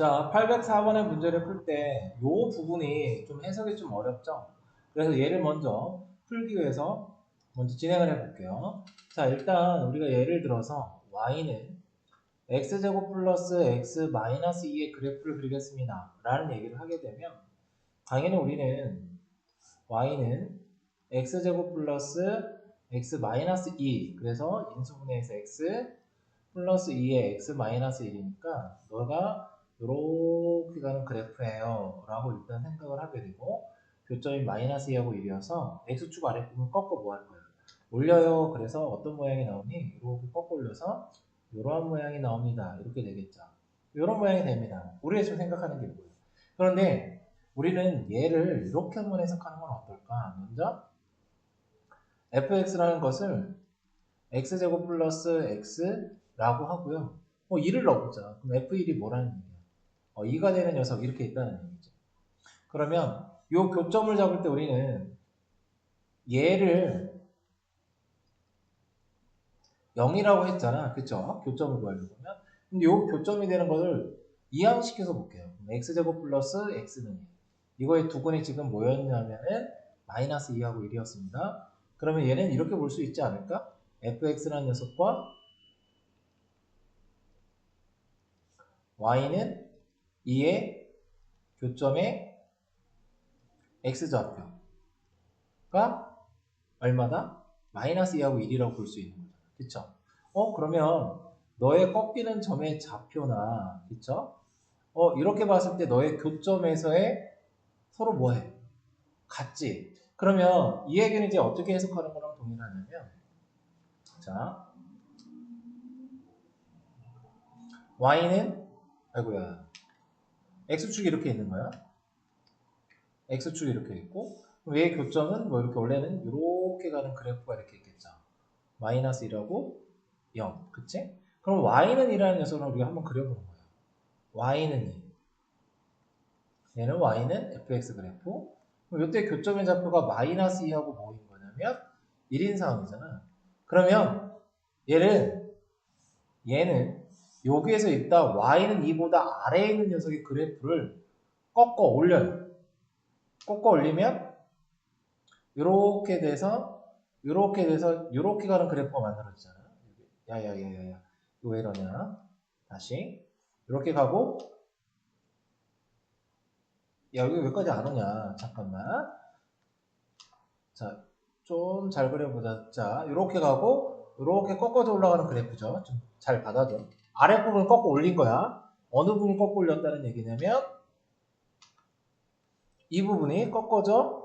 자, 804번의 문제를 풀 때 이 부분이 좀 해석이 좀 어렵죠? 그래서 얘를 먼저 풀기 위해서 먼저 진행을 해볼게요. 자, 일단 우리가 예를 들어서 y는 x제곱 플러스 x 마이너스 2의 그래프를 그리겠습니다. 라는 얘기를 하게 되면 당연히 우리는 y는 x제곱 플러스 x 마이너스 2 그래서 인수분해해서 x 플러스 2의 x 마이너스 1이니까 너가 이렇게 가는 그래프예요 라고 일단 생각을 하게 되고 교점이 마이너스 2하고 1이어서 x축 아래부분 꺾어 뭐 할 거예요? 올려요. 그래서 어떤 모양이 나오니? 이렇게 꺾어 올려서 이러한 모양이 나옵니다. 이렇게 되겠죠. 이런 모양이 됩니다. 우리가 지금 생각하는 게 뭐예요? 그런데 우리는 얘를 이렇게 한번 해석하는 건 어떨까? 먼저 fx라는 것을 x제곱 플러스 x라고 하고요. 뭐 2를 넣어보자. 그럼 f1이 뭐라는 얘기야? 어, 2가 되는 녀석 이렇게 있다는 얘기죠. 그러면 이 교점을 잡을 때 우리는 얘를 0이라고 했잖아. 그쵸? 교점을 구하려고 하면. 근데 이 교점이 되는 것을 이항시켜서 볼게요. x제곱 플러스 x는 2. 이거의 두근이 지금 뭐였냐면은 마이너스 2하고 1이었습니다. 그러면 얘는 이렇게 볼 수 있지 않을까? fx라는 녀석과 y는 2의 교점의 x좌표가 얼마다? 마이너스 2하고 1이라고 볼 수 있는 거죠. 그쵸? 어, 그러면 너의 꺾이는 점의 좌표나, 그쵸? 어, 이렇게 봤을 때 너의 교점에서의 서로 뭐해? 같지? 그러면 이 얘기는 이제 어떻게 해석하는 거랑 동일하냐면, 자, y는, 아이고야, x축이 이렇게 있는 거야. x축이 이렇게 있고, 얘의 교점은 뭐 이렇게 원래는 이렇게 가는 그래프가 이렇게 있겠죠. 마이너스 1하고 0. 그치? 그럼 y는 2라는 녀석을 우리가 한번 그려보는 거예요. y는 2. 얘는 y는 fx 그래프. 그럼 이때 교점의 좌표가 마이너스 2하고 뭐인 거냐면 1인 상황이잖아. 그러면 얘는 얘는 여기에서 있다 y는 2보다 아래에 있는 녀석의 그래프를 꺾어 올려요. 꺾어 올리면 이렇게 돼서 이렇게 돼서 이렇게 가는 그래프가 만들어지잖아. 야야야야야. 왜 이러냐? 다시 이렇게 가고 야 여기 왜까지 안 오냐? 잠깐만. 자, 좀 잘 그려보자. 자, 이렇게 가고 이렇게 꺾어져 올라가는 그래프죠. 좀 잘 받아줘. 아랫부분을 꺾어 올린 거야. 어느 부분을 꺾어 올렸다는 얘기냐면 이 부분이 꺾어져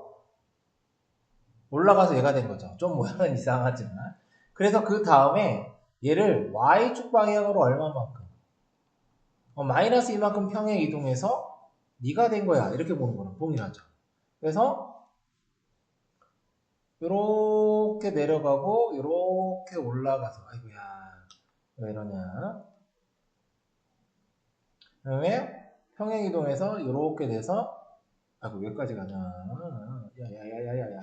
올라가서 얘가 된 거죠. 좀 모양은 이상하지만. 그래서 그 다음에 얘를 y축 방향으로 얼마만큼? 어, 마이너스 이만큼 평행 이동해서 네가 된 거야. 이렇게 보는 거랑 동일하죠. 그래서 이렇게 내려가고 이렇게 올라가서 아이고야 왜 이러냐 그 다음에 평행 이동해서 이렇게 돼서 아이고 여기까지 가냐? 야야야야야야.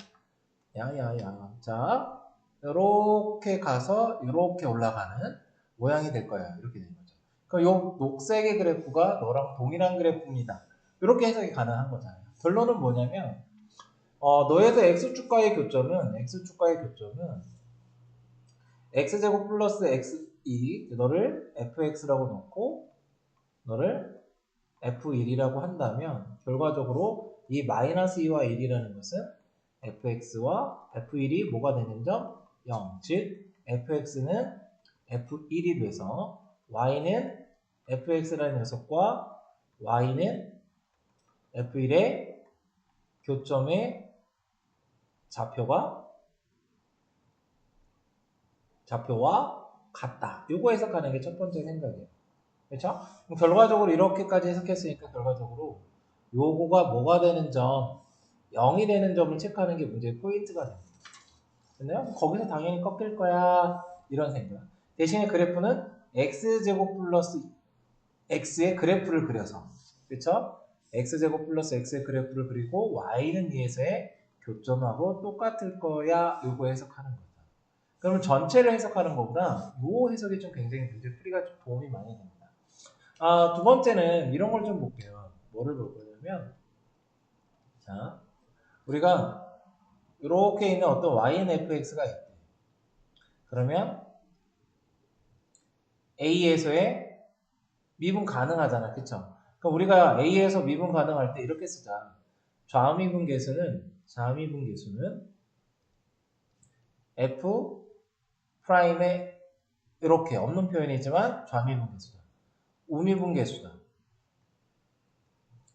야야야. 자 이렇게 가서 이렇게 올라가는 모양이 될 거야. 이렇게 되는 거죠. 그럼 요 녹색의 그래프가 너랑 동일한 그래프입니다. 이렇게 해석이 가능한 거잖아요. 결론은 뭐냐면 어, 너에서 x축과의 교점은 x축과의 교점은 x제곱 플러스 x2 너를 fx라고 놓고 너를 f1이라고 한다면 결과적으로 이 마이너스 2와 1이라는 것은 fx와 f1이 뭐가 되는 점? 0. 즉 fx는 f1이 돼서 y는 fx라는 녀석과 y는 f1의 교점의 좌표가 좌표와 같다. 요거 해석하는 게 첫 번째 생각이에요. 그렇죠? 결과적으로 이렇게까지 해석했으니까 결과적으로 요거가 뭐가 되는 점, 0이 되는 점을 체크하는 게 문제의 포인트가 됩니다. 근데요? 거기서 당연히 꺾일 거야. 이런 생각. 대신에 그래프는 x제곱 플러스 x의 그래프를 그려서 그렇죠? x제곱 플러스 x의 그래프를 그리고 y는 2에서의 교점하고 똑같을 거야. 요거 해석하는 거죠. 그러면 전체를 해석하는 것보다 요 해석이 좀 굉장히 문제 풀이가 좀 도움이 많이 됩니다. 아, 두 번째는 이런 걸 좀 볼게요. 뭐를 볼 거냐면, 자, 우리가 이렇게 있는 어떤 YNFX가 있대. 그러면 A에서의 미분 가능하잖아. 그쵸? 그럼 우리가 A에서 미분 가능할 때 이렇게 쓰자. 좌미분 계수는, 좌미분 계수는 F 프라임의 이렇게 없는 표현이지만 좌미분 계수다. 우미분 계수다.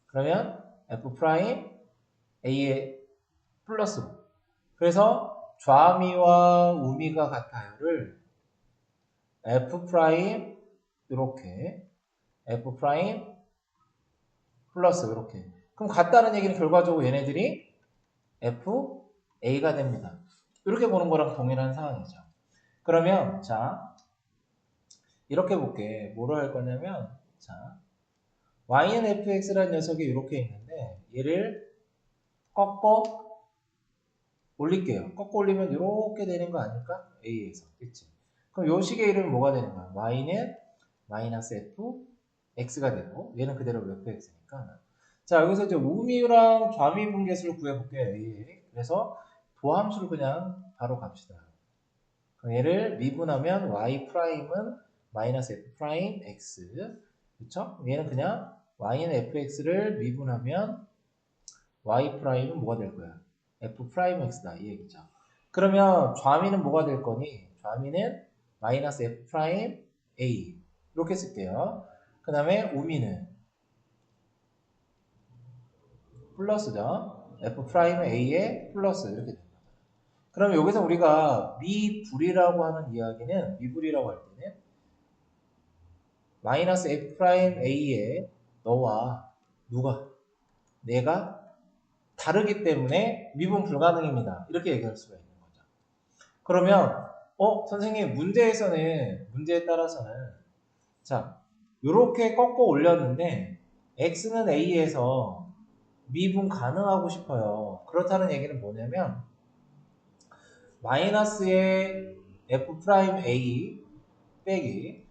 그러면 F 프라임 A의 플러스로. 그래서 좌미와 우미가 같아요를 F 프라임 이렇게 F 프라임 플러스 이렇게. 그럼 같다는 얘기는 결과적으로 얘네들이 F A가 됩니다. 이렇게 보는 거랑 동일한 상황이죠. 그러면 자 이렇게 볼게. 뭐로 할 거냐면 자 y는 fx라는 녀석이 이렇게 있는데 얘를 꺾어 올릴게요. 꺾어 올리면 이렇게 되는 거 아닐까? a에서 그치? 그럼 요 식의 이름은 뭐가 되는 거야? y는 마이너스 f x가 되고 얘는 그대로 fx니까 자 여기서 이제 우미랑 좌미 분계수를 구해볼게요. a 그래서 도함수를 그냥 바로 갑시다. 얘를 미분하면 y 프라임은 마이너스 f 프라임 x 그쵸? 얘는 그냥 y는 fx를 미분하면 y 프라임은 뭐가 될 거야? f 프라임 x다 이 얘기죠. 그러면 좌미는 뭐가 될 거니? 좌미는 마이너스 f 프라임 a 이렇게 쓸게요. 그 다음에 우미는 플러스죠. f 프라임 a의 플러스 이렇게 됩니다. 그럼 여기서 우리가 미불이라고 하는 이야기는 미불이라고 할 때는 마이너스 f 프라임 a에 너와 누가 내가 다르기 때문에 미분 불가능입니다. 이렇게 얘기할 수가 있는 거죠. 그러면 어 선생님 문제에서는 문제에 따라서는 자 이렇게 꺾어 올렸는데 x는 a에서 미분 가능하고 싶어요. 그렇다는 얘기는 뭐냐면 마이너스의 f 프라임 a 빼기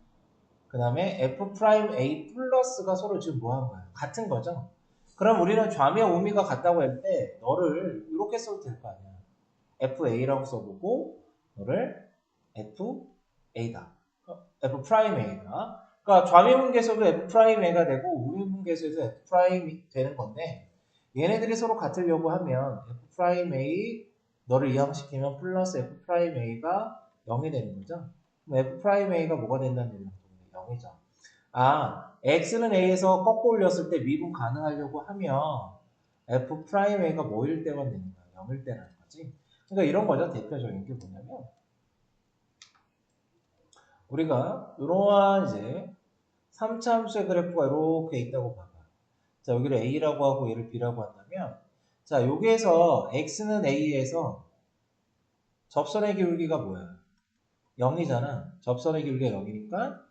그 다음에 f 프라임 a 플러스가 서로 지금 뭐 한 거야? 같은 거죠. 그럼 우리는 좌미와 우미가 같다고 할 때 너를 이렇게 써도 될 거 아니야. fa라고 써보고 너를 fa다. f 프라임 a가 그러니까 좌미 분계에서도 f 프라임 a가 되고 우미 분계에서도 f 프라임이 되는 건데 얘네들이 서로 같으려고 하면 f 프라임 a 너를 이항시키면 플러스 f 프라임 a가 0이 되는 거죠. 그럼 f 프라임 a가 뭐가 된다는 얘기는 0이죠. 아, x는 a에서 꺾어 올렸을 때 미분 가능하려고 하면 f 프라임 a가 뭐일 때만 되는 거야? 0일 때라는 거지. 그러니까 이런 거죠. 대표적인 게 뭐냐면 우리가 이러한 이제 3차 함수의 그래프가 이렇게 있다고 봐봐. 자, 여기를 a라고 하고 얘를 b라고 한다면 자, 여기에서 x는 a에서 접선의 기울기가 뭐야? 0이잖아. 접선의 기울기가 0이니까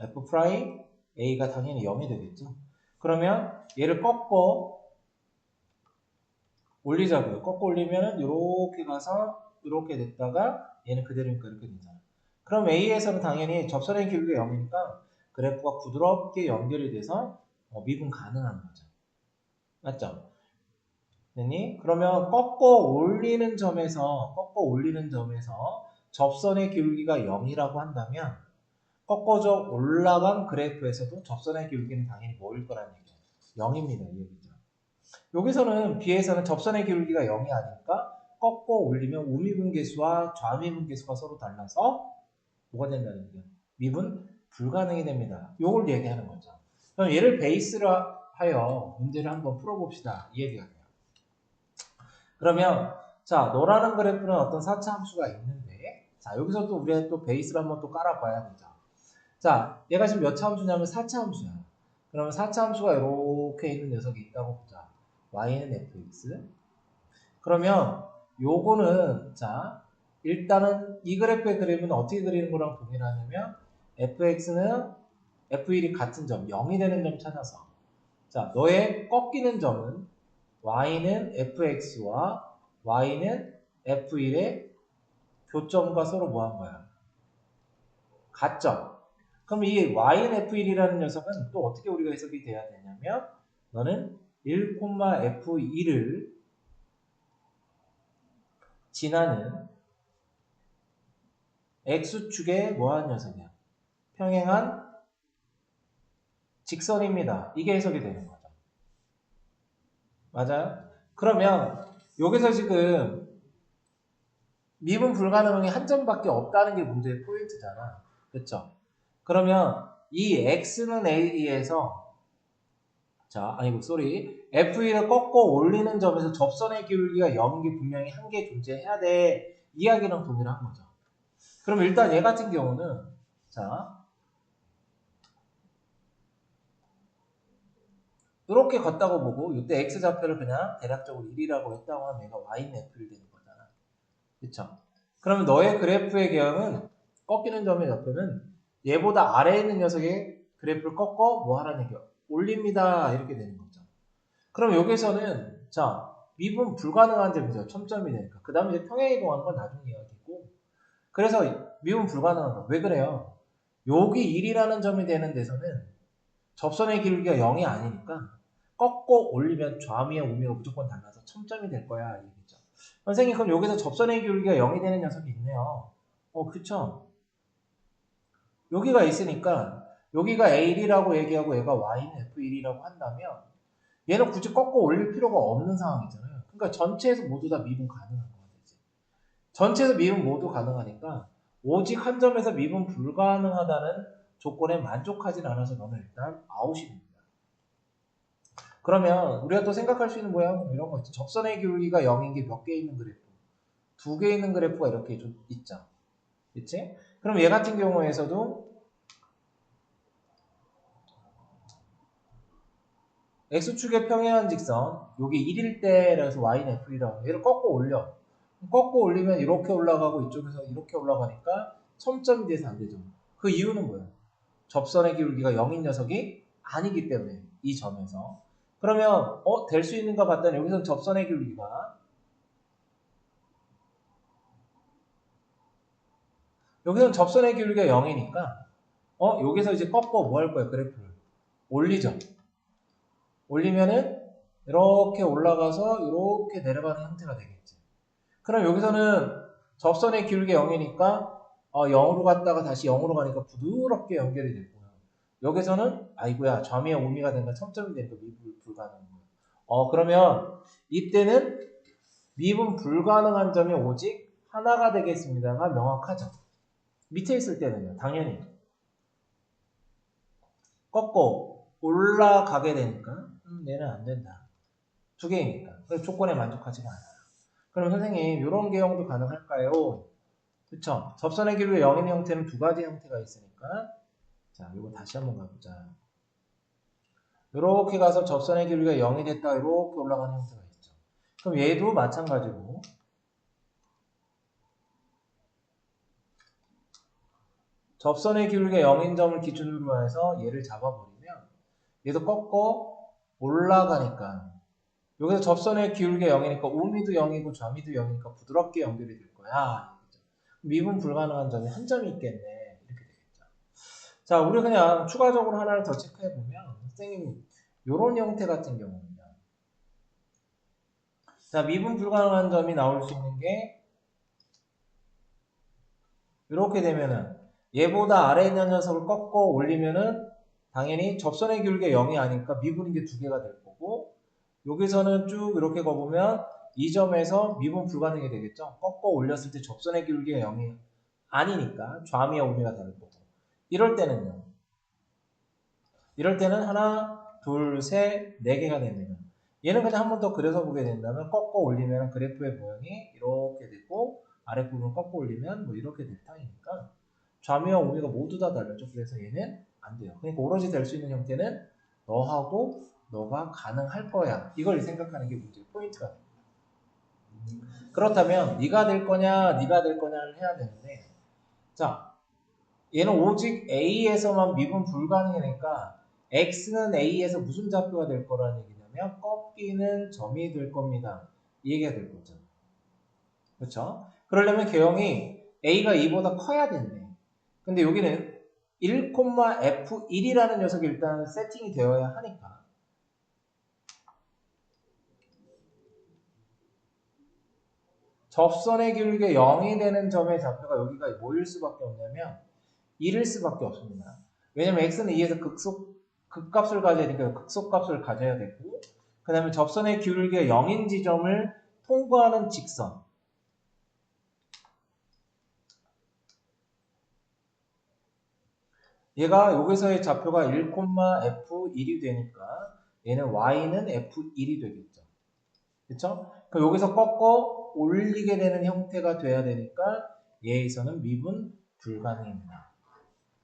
f 프라임 a가 당연히 0이 되겠죠. 그러면 얘를 꺾어 올리자고요. 꺾어 올리면 이렇게 가서 이렇게 됐다가 얘는 그대로니까 이렇게 되잖아. 그럼 a에서는 당연히 접선의 기울기가 0이니까 그래프가 부드럽게 연결이 돼서 어, 미분 가능한 거죠. 맞죠? 됐니? 그러면 꺾어 올리는 점에서 꺾어 올리는 점에서 접선의 기울기가 0이라고 한다면 꺾어져 올라간 그래프에서도 접선의 기울기는 당연히 뭐일 거라는 얘기죠. 0입니다. 이 얘기죠. 여기서는 B에서는 접선의 기울기가 0이 아니니까 꺾어 올리면 우미분 계수와 좌미분 계수가 서로 달라서 뭐가 된다는 얘기예요. 미분 불가능이 됩니다. 요걸 얘기하는 거죠. 그럼 얘를 베이스로 하여 문제를 한번 풀어봅시다. 이 얘기가 돼요. 그러면 자 너라는 그래프는 어떤 4차 함수가 있는데 자 여기서 또 우리가 또 베이스를 한번 또 깔아봐야 되죠. 자, 얘가 지금 몇 차 함수냐면 4차 함수야. 그러면 4차 함수가 이렇게 있는 녀석이 있다고 보자. y는 fx. 그러면 요거는 자, 일단은 이 그래프의 그림은 어떻게 그리는 거랑 동일하냐면 fx는 f1이 같은 점, 0이 되는 점 찾아서 자, 너의 꺾이는 점은 y는 fx와 y는 f1의 교점과 서로 뭐한 거야? 같점. 그럼 이 y는 f1이라는 녀석은 또 어떻게 우리가 해석이 돼야 되냐면 너는 1,f2를 지나는 x축의 뭐하는 녀석이야? 평행한 직선입니다. 이게 해석이 되는 거죠. 맞아요? 그러면 여기서 지금 미분 불가능이 한 점밖에 없다는 게 문제의 포인트잖아. 그렇죠? 그러면 이 x는 a에서 자, 아니고 쏘리 f1을 꺾어 올리는 점에서 접선의 기울기가 0인 게 분명히 한 개 존재해야 돼. 이야기랑 동일한 거죠. 그럼 일단 얘 같은 경우는 자 이렇게 걷다고 보고 이때 x 좌표를 그냥 대략적으로 1이라고 했다고 하면 얘가 y는 f를 되는 거잖아. 그쵸? 그러면 너의 그래프의 개형은 꺾이는 점의 좌표는 얘보다 아래에 있는 녀석의 그래프를 꺾어 뭐 하라는 얘기야? 올립니다. 이렇게 되는 거죠. 그럼 여기서는 자 미분 불가능한 점이죠. 첨점이 되니까. 그 다음에 이제 평행 이동하는 건 나중 이야기고 그래서 미분 불가능한 거. 왜 그래요? 여기 1이라는 점이 되는 데서는 접선의 기울기가 0이 아니니까 꺾고 올리면 좌미와 우미가 무조건 달라서 첨점이 될 거야. 이 얘기죠. 선생님 그럼 여기서 접선의 기울기가 0이 되는 녀석이 있네요. 어 그쵸? 여기가 있으니까 여기가 A1이라고 얘기하고 얘가 Y는 F1이라고 한다면 얘는 굳이 꺾고 올릴 필요가 없는 상황이잖아요. 그러니까 전체에서 모두 다 미분 가능한 거가 되지. 전체에서 미분 모두 가능하니까 오직 한 점에서 미분 불가능하다는 조건에 만족하진 않아서 너는 일단 아웃이 됩니다. 그러면 우리가 또 생각할 수 있는 모양은 이런 거 있죠. 접선의 기울기가 0인 게 몇 개 있는 그래프? 두 개 있는 그래프가 이렇게 좀 있죠. 그치? 그럼 얘 같은 경우에서도 x축의 평행한 직선 여기 1일 때라서 y는 f이라고 얘를 꺾고 올려. 꺾고 올리면 이렇게 올라가고 이쪽에서 이렇게 올라가니까 첨점이 돼서 안 되죠. 그 이유는 뭐예요? 접선의 기울기가 0인 녀석이 아니기 때문에 이 점에서. 그러면 어 될 수 있는가 봤더니 여기서 접선의 기울기가 여기서 접선의 기울기가 0이니까 어 여기서 이제 꺾고 뭐 할 거예요 그래프를 올리죠 올리면은 이렇게 올라가서 이렇게 내려가는 형태가 되겠지. 그럼 여기서는 접선의 기울기 0이니까 어, 0으로 갔다가 다시 0으로 가니까 부드럽게 연결이 되고요. 여기서는 아이고야 좌미와 우미가 되니까 첨점이 되니까 미분 불가능한. 어 그러면 이때는 미분 불가능한 점이 오직 하나가 되겠습니다가 명확하죠. 밑에 있을 때는요. 당연히 꺾고 올라가게 되니까 음, 얘는 안 된다. 두 개이니까. 그래서 조건에 만족하지가 않아요. 그럼 선생님, 이런 개형도 가능할까요? 그쵸? 접선의 기류의 0인 형태는 두 가지 형태가 있으니까. 자, 이거 다시 한번 가보자. 이렇게 가서 접선의 기류가 0이 됐다. 이렇게 올라가는 형태가 있죠. 그럼 얘도 마찬가지로. 접선의 기울기가 0인 점을 기준으로 해서 얘를 잡아버리면 얘도 꺾어 올라가니까 여기서 접선의 기울기가 0이니까 우미도 0이고 좌미도 0이니까 부드럽게 연결이 될 거야. 미분 불가능한 점이 한 점이 있겠네. 이렇게 되겠죠. 자, 우리 그냥 추가적으로 하나를 더 체크해 보면 선생님 이런 형태 같은 경우는요. 자, 미분 불가능한 점이 나올 수 있는 게 이렇게 되면은 얘보다 아래에 있는 녀석을 꺾어 올리면은 당연히 접선의 기울기가 0이 아니니까 미분인 게 두 개가 될 거고 여기서는 쭉 이렇게 가보면 이 점에서 미분 불가능이 되겠죠. 꺾어 올렸을 때 접선의 기울기가 0이 아니니까 좌미와 우미가 다를 거고 이럴 때는요. 이럴 때는 하나, 둘, 셋, 네 개가 됩니다. 얘는 그냥 한 번 더 그려서 보게 된다면 꺾어 올리면 그래프의 모양이 이렇게 되고 아랫부분 꺾어 올리면 뭐 이렇게 될 타입이니까 좌미와 우미가 모두 다 달라져. 그래서 얘는 안 돼요. 그러니까 오로지 될 수 있는 형태는 너하고 너가 가능할 거야. 이걸 생각하는 게 문제의 포인트가 됩니다. 그렇다면 네가 될 거냐, 네가 될 거냐를 해야 되는데 자, 얘는 오직 A에서만 미분 불가능이니까 X는 A에서 무슨 좌표가 될 거라는 얘기냐면 꺾이는 점이 될 겁니다. 이 얘기가 될 거죠. 그렇죠? 그러려면 개형이 A가 2보다 커야 된대. 근데 여기는 1,f1이라는 녀석이 일단 세팅이 되어야 하니까 접선의 기울기가 0이 되는 점의 좌표가 여기가 뭐일 수밖에 없냐면 1일 수밖에 없습니다. 왜냐면 x는 2에서 극속, 극값을 가져야 되니까 극속값을 가져야 되고 그 다음에 접선의 기울기가 0인 지점을 통과하는 직선 얘가 여기서의 좌표가 1,f1이 되니까 얘는 y는 f1이 되겠죠. 그쵸? 그럼 여기서 꺾어 올리게 되는 형태가 돼야 되니까 얘에서는 미분 불가능입니다.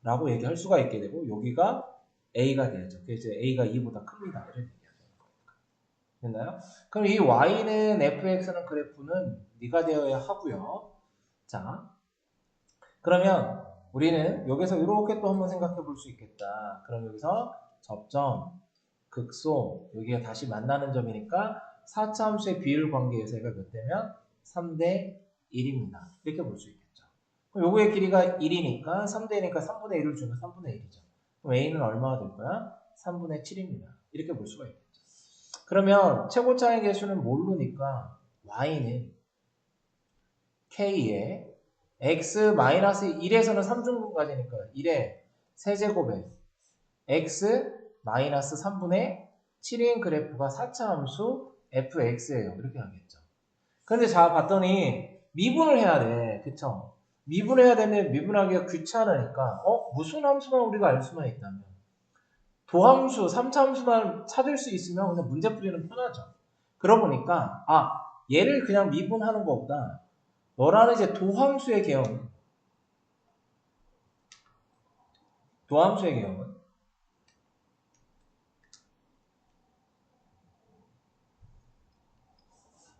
라고 얘기할 수가 있게 되고 여기가 a가 되죠. 그래서 a가 2보다 큽니다. 이런 얘기가 되는 거니까. 됐나요? 그럼 이 y는 fx는 그래프는 네가 되어야 하고요. 자, 그러면 우리는 여기서 이렇게 또 한번 생각해 볼 수 있겠다. 그럼 여기서 접점, 극소, 여기가 다시 만나는 점이니까 4차 함수의 비율 관계에서 얘가 몇 대면 3대 1입니다. 이렇게 볼 수 있겠죠. 그럼 요거의 길이가 1이니까 3대니까 3분의 1을 주면 3분의 1이죠. 그럼 a는 얼마가 될 거야? 3분의 7입니다. 이렇게 볼 수가 있겠죠. 그러면 최고차의 개수는 모르니까 y는 k의 x-1에서는 3중분까지니까 1의 세제곱에 x-3분의 7인 그래프가 4차 함수 fx예요. 이렇게 하겠죠. 근데 자 봤더니 미분을 해야 돼. 그쵸? 미분을 해야 되는데 미분하기가 귀찮으니까 어? 무슨 함수만 우리가 알 수만 있다면 도함수, 3차 함수만 찾을 수 있으면 그냥 문제 풀이는 편하죠. 그러고 보니까 아 얘를 그냥 미분하는 것보다 너라는 이제 도함수의 개형은 도함수의 개형은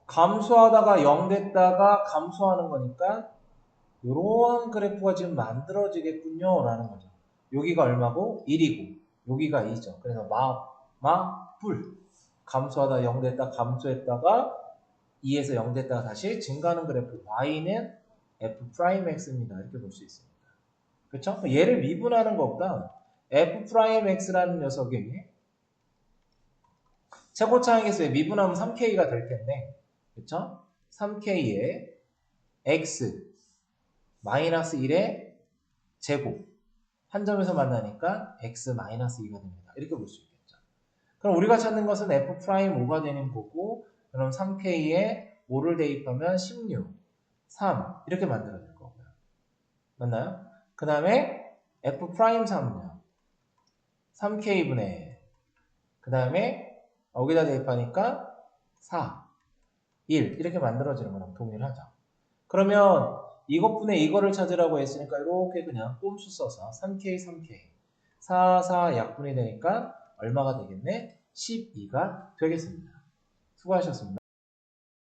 감소하다가 0 됐다가 감소하는 거니까 이러한 그래프가 지금 만들어지겠군요 라는 거죠. 여기가 얼마고? 1이고 여기가 2죠. 그래서 마, 마, 뿔 감소하다 0 됐다 감소했다가 2에서 0 됐다가 다시 증가하는 그래프 y는 f'x입니다. 이렇게 볼 수 있습니다. 그렇죠? 얘를 미분하는 것보다 f'x라는 녀석이 최고 차항에서 미분하면 3k가 될 텐데 그쵸? 3k에 x 마이너스 1의 제곱 한 점에서 만나니까 x 마이너스 2가 됩니다. 이렇게 볼 수 있겠죠. 그럼 우리가 찾는 것은 f 프라임 5가 되는 거고 그럼 3k에 5를 대입하면 16, 3 이렇게 만들어질 거고요. 맞나요? 그 다음에 f 프라임 3요. 3k분의 그 다음에 여기다 대입하니까 4 1 이렇게 만들어지는 거랑 동일하죠. 그러면 이것분의 이거를 찾으라고 했으니까 이렇게 그냥 꼼수 써서 3k 3k 4 4 약분이 되니까 얼마가 되겠네? 12가 되겠습니다. 수고하셨습니다.